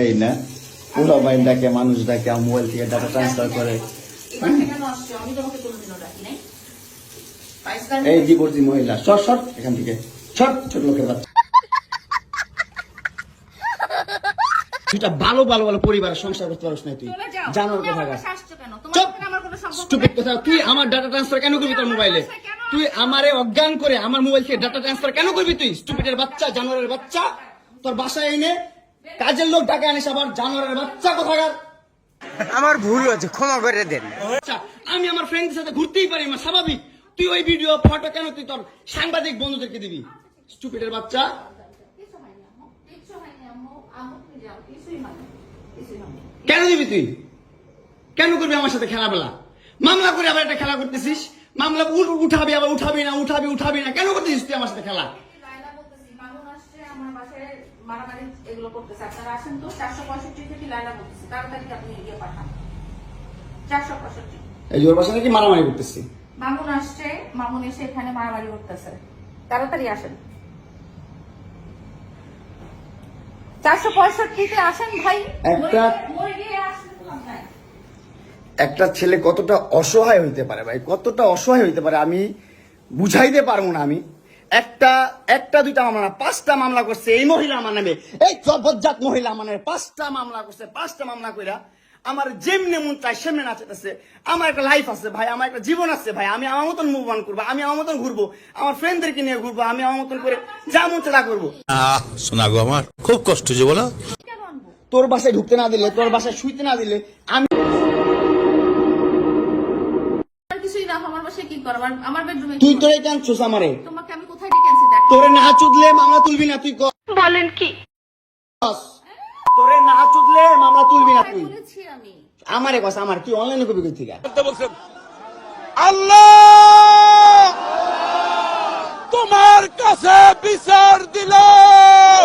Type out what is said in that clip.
এই না? পুরো ডাকে মানুষ ডাকে আমার মোবাইল থেকে ডাটা ট্রান্সফার করে। পাইসকার এই ডিভোর্সি মহিলা সর সর এখান থেকে। সর ছোট লোকের বাচ্চা। তুইটা ভালো ভালো ভালো পরিবারের সংসার করতে পারিস না তুই। জানোর কথা চুপ। স্টুপিড কথা তুই আমার ডাটা ট্রান্সফার কেন করবি তোর মোবাইলে? তুই আমারে অজ্ঞান করে আমার মোবাইল থেকে ডাটা ট্রান্সফার কেন করবি তুই? স্টুপিডের বাচ্চা জানোয়ারের বাচ্চা। তোর বাসায় এনে কাজের লোক ডাকা আনিস আবার জানোয়ারের বাচ্চা কোথাকার? আমার ভুল হয়েছে ক্ষমা করে দেন। আচ্ছা আমি আমার ফ্রেন্ডের সাথে ঘুরতেই পারি না স্বাভাবিক। তুই ওই ভিডিও ফটো কেন তুই তোর সাংবাদিক বন্ধুদেরকে দিবি? স্টুপিডের বাচ্চা। কেন দিবি তুই? কেন করবি আমার সাথে খেলাবেলা? মামলা করে আবার একটা খেলা করতেছিস? মামলা উঠাবি আবার উঠাবি না উঠাবি উঠাবি না কেন করতেছিস তুই আমার সাথে খেলা লায়লা বলতেছি, মামুন আসছে, আমার বাসায় মারামারি এগুলো করতেছে। আপনারা আসেন তো, 465 থেকে লায়লা বলতেছি, তাড়াতাড়ি আপনি ইয়ে পাঠান। 465 এই যে বাসা নাকি মারামারি করতেছি? মামুন আসছে মামুন এসে এখানে মারামারি করতেছে। তাড়াতাড়ি আসেন। চারশো পঁয়ষট্টিতে আসেন ভাই। একটা- নাই। একটা ছেলে কতটা অসহায় হইতে পারে ভাই? কতটা অসহায় হইতে পারে আমি বুঝাইতে পারব না আমি। একটা একটা দুইটা মামলা না পাঁচটা মামলা করছে এই মহিলা আমার নামে। এই জবরজাত মহিলা আমার নামে পাঁচটা মামলা করছে পাঁচটা মামলা কইরা আমার যেমনি মন চাই সেমনি নাচাতেছে আমার একটা লাইফ আছে ভাই আমার একটা জীবন আছে ভাই আমি আমার মতন মুভ অন করব আমি আমার মতন ঘুরবো আমার ফ্রেন্ডদেরকে নিয়ে ঘুরবো আমি আমার মতন করে যা মন চাই তা করব। শোনা গো আমার খুব কষ্ট যে বলো। তোর বাসায় ঢুকতে না দিলে তোর বাসায় শুইতে না দিলে আমি আমার কিছুই না আমার বাসায় কি করো আমার- আমার বেডরুমে তুই তোরে টানছুস আমারে। তোরে না চুদলে মামলা তুলবি না তুই বলেন কি? তোরে না চুদলে মামলা তুলবি না তুই। আমারে কথা আমার তুই অনলাইনে কবি কই থেকে আল্লাহ! তোমার কাছে বিচার দিলাম।